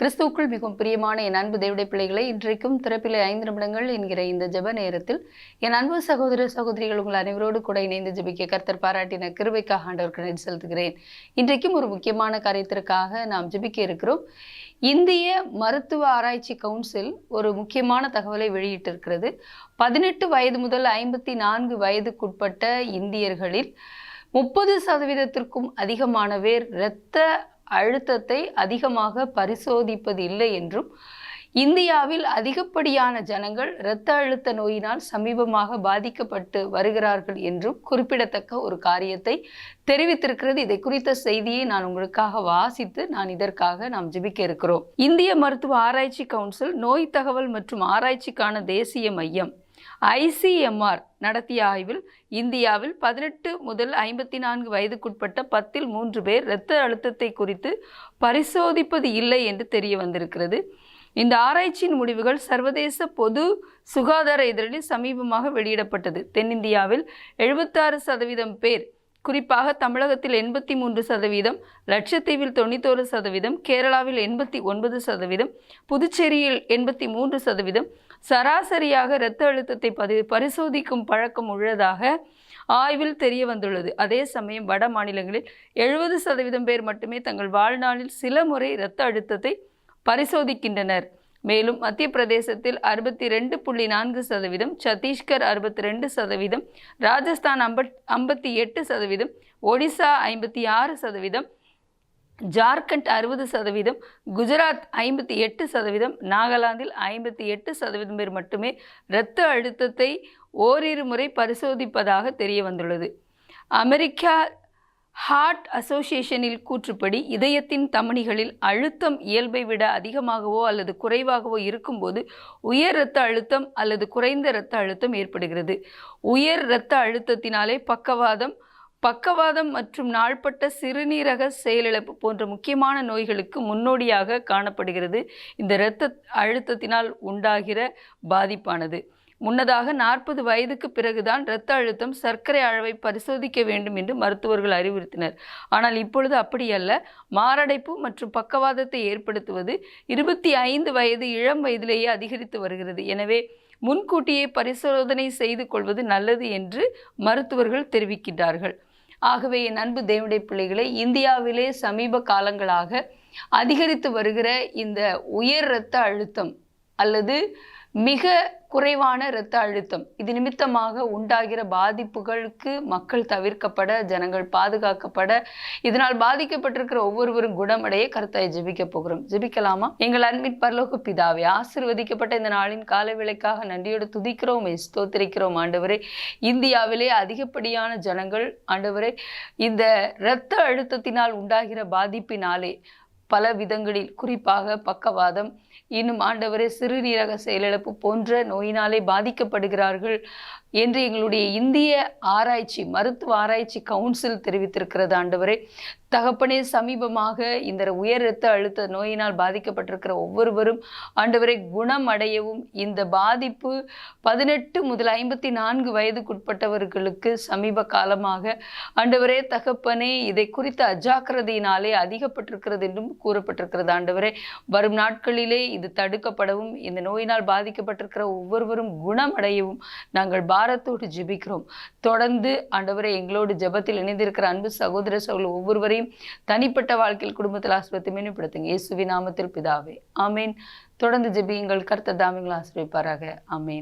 கிறிஸ்துவுக்குள் மிகவும் பிரியமான என் அன்பு தேவடைய பிள்ளைகளை இன்றைக்கும் திறப்பிலே ஐந்து நிமிடங்கள் என்கிற இந்த ஜெப நேரத்தில் என் அன்பு சகோதர சகோதரிகள் உங்கள் அனைவரோடு கூட இணைந்து ஜெபிக்க கர்த்தர் பாராட்டின கிருபைக்காக ஆண்டவருக்கு நன்றி செலுத்துகிறேன். இன்றைக்கும் ஒரு முக்கியமான காரியத்திற்காக நாம் ஜெபிக்க இருக்கிறோம். இந்திய மருத்துவ ஆராய்ச்சி கவுன்சில் ஒரு முக்கியமான தகவலை வெளியிட்டிருக்கிறது. பதினெட்டு வயது முதல் ஐம்பத்தி நான்கு வயதுக்குட்பட்ட இந்தியர்களில் முப்பது சதவீதத்திற்கும் அதிகமான பேர் இரத்த அழுத்தத்தை அதிகமாக பரிசோதிப்பது இல்லை என்றும் இந்தியாவில் அதிகப்படியான ஜனங்கள் இரத்த அழுத்த நோயினால் சமீபமாக பாதிக்கப்பட்டு வருகிறார்கள் என்றும் குறிப்பிடத்தக்க ஒரு காரியத்தை தெரிவித்திருக்கிறது. இதை குறித்த செய்தியை நான் உங்களுக்காக வாசித்து நான் இதற்காக நாம் ஜிபிக்க இருக்கிறோம். இந்திய மருத்துவ ஆராய்ச்சி கவுன்சில் நோய் தகவல் மற்றும் ஆராய்ச்சிக்கான தேசிய மையம். ஐசிஎம்ஆர் நடத்திய ஆய்வில் இந்தியாவில் பதினெட்டு முதல் ஐம்பத்தி நான்கு வயதுக்குட்பட்ட பத்தில் மூன்று பேர் இரத்த அழுத்தத்தை குறித்து பரிசோதிப்பது இல்லை என்று தெரிய வந்திருக்கிறது. இந்த ஆராய்ச்சியின் முடிவுகள் சர்வதேச பொது சுகாதார இதழில் சமீபமாக வெளியிடப்பட்டது. தென்னிந்தியாவில் எழுபத்தாறு சதவீதம் பேர் குறிப்பாக தமிழகத்தில் எண்பத்தி மூன்று சதவீதம் லட்சத்தீவில் தொண்ணூத்தோரு சதவீதம் கேரளாவில் எண்பத்தி ஒன்பது சதவீதம் புதுச்சேரியில் எண்பத்தி மூன்று சதவீதம். சராசரியாக இரத்த அழுத்தத்தை பதி பரிசோதிக்கும் பழக்கம் உள்ளதாக ஆய்வில் தெரிய வந்துள்ளது. அதே சமயம் வட மாநிலங்களில் எழுபது சதவீதம் பேர் மட்டுமே தங்கள் வாழ்நாளில் சில முறை இரத்த அழுத்தத்தை பரிசோதிக்கின்றனர். மேலும் மத்திய பிரதேசத்தில் அறுபத்தி ரெண்டு புள்ளி நான்கு சதவீதம் சத்தீஸ்கர் அறுபத்தி ரெண்டு சதவீதம் ராஜஸ்தான் ஐம்பத் ஐம்பத்தி எட்டு சதவீதம் ஒடிசா ஐம்பத்தி ஆறு சதவீதம் ஜார்க்கண்ட் அறுபது சதவீதம் குஜராத் ஐம்பத்தி எட்டு சதவீதம் நாகாலாந்தில் ஐம்பத்தி எட்டு சதவீதம் பேர் மட்டுமே இரத்த அழுத்தத்தை ஓரிரு முறை பரிசோதிப்பதாக தெரிய வந்துள்ளது. அமெரிக்கா ஹார்ட் அசோசியேஷனில் கூற்றுப்படி இதயத்தின் தமனிகளில் அழுத்தம் இயல்பை விட அதிகமாகவோ அல்லது குறைவாகவோ இருக்கும்போது உயர் இரத்த அழுத்தம் அல்லது குறைந்த இரத்த அழுத்தம் ஏற்படுகிறது. உயர் இரத்த அழுத்தத்தினாலே பக்கவாதம் பக்கவாதம் மற்றும் நாள்பட்ட சிறுநீரக செயலிழப்பு போன்ற முக்கியமான நோய்களுக்கு முன்னோடியாக காணப்படுகிறது. இந்த இரத்த அழுத்தத்தினால் உண்டாகிற பாதிப்பானது. முன்னதாக நாற்பது வயதுக்கு பிறகுதான் இரத்த அழுத்தம் சர்க்கரை அளவை பரிசோதிக்க வேண்டும் என்று மருத்துவர்கள் அறிவுறுத்தினர். ஆனால் இப்பொழுது அப்படியல்ல மாரடைப்பு மற்றும் பக்கவாதத்தை ஏற்படுத்துவது இருபத்தி ஐந்து வயது இளம் வயதிலேயே அதிகரித்து வருகிறது. எனவே முன்கூட்டியே பரிசோதனை செய்து கொள்வது நல்லது என்று மருத்துவர்கள் தெரிவிக்கின்றார்கள். ஆகவே என் அன்பு தேவனுடைய பிள்ளைகளை இந்தியாவிலே சமீப காலங்களாக அதிகரித்து வருகிற இந்த உயர் இரத்த அழுத்தம் அல்லது மிக குறைவான இரத்த அழுத்தம். இது நிமித்தமாக உண்டாகிற பாதிப்புகளுக்கு மக்கள் தவிர்க்கப்பட ஜனங்கள் பாதுகாக்கப்பட இதனால் பாதிக்கப்பட்டிருக்கிற ஒவ்வொருவரும் குணமடைய கருத்தாய் ஜெபிக்க போகிறோம். ஜெபிக்கலாமா? எங்கள் அன்பின் பரலோக பிதாவை ஆசிர்வதிக்கப்பட்ட இந்த நாளின் கால விலைக்காக நன்றியோடு துதிக்கிறோம் ஸ்தோத்திரிக்கிறோம் ஆண்டவரே. இந்தியாவிலே அதிகப்படியான ஜனங்கள் ஆண்டவரே இந்த இரத்த அழுத்தத்தினால் உண்டாகிற பாதிப்பினாலே பல விதங்களில் குறிப்பாக பக்கவாதம் இன்னும் ஆண்டவரே சிறுநீரக செயலிழப்பு போன்ற நோயினாலே பாதிக்கப்படுகிறார்கள் என்று எங்களுடைய இந்திய ஆராய்ச்சி மருத்துவ ஆராய்ச்சி கவுன்சில் தெரிவித்திருக்கிறது ஆண்டவரே. தகப்பனே சமீபமாக இந்த உயர் இரத்த அழுத்த நோயினால் பாதிக்கப்பட்டிருக்கிற ஒவ்வொருவரும் ஆண்டவரை குணமடையவும் இந்த பாதிப்பு பதினெட்டு முதல் ஐம்பத்தி நான்கு வயதுக்குட்பட்டவர்களுக்கு சமீப காலமாக ஆண்டவரே தகப்பனே இதை குறித்த அஜாக்கிரதையினாலே அதிகப்பட்டிருக்கிறது என்றும் கூறப்பட்டிருக்கிறது ஆண்டவரே. வரும் நாட்களிலே இது தடுக்கப்படவும் இந்த நோயினால் பாதிக்கப்பட்டிருக்கிற ஒவ்வொருவரும் குணமடையவும் நாங்கள் பாரத்தோடு ஜெபிக்கிறோம். தொடர்ந்து ஆண்டவரை எங்களோடு ஜெபத்தில் இணைந்திருக்கிற அன்பு சகோதர சகோதரர் ஒவ்வொருவரையும் தனிப்பட்ட வாழ்க்கையில் குடும்பத்தில் ஆசிரியத்தை மேம்படுத்துங்க இயேசுவி நாமத்தில் பிதாவே. ஆமேன். தொடர்ந்து ஜெபியுங்கள். கர்த்த தாமிகள் ஆசிரியப்பாராக ஆமேன்.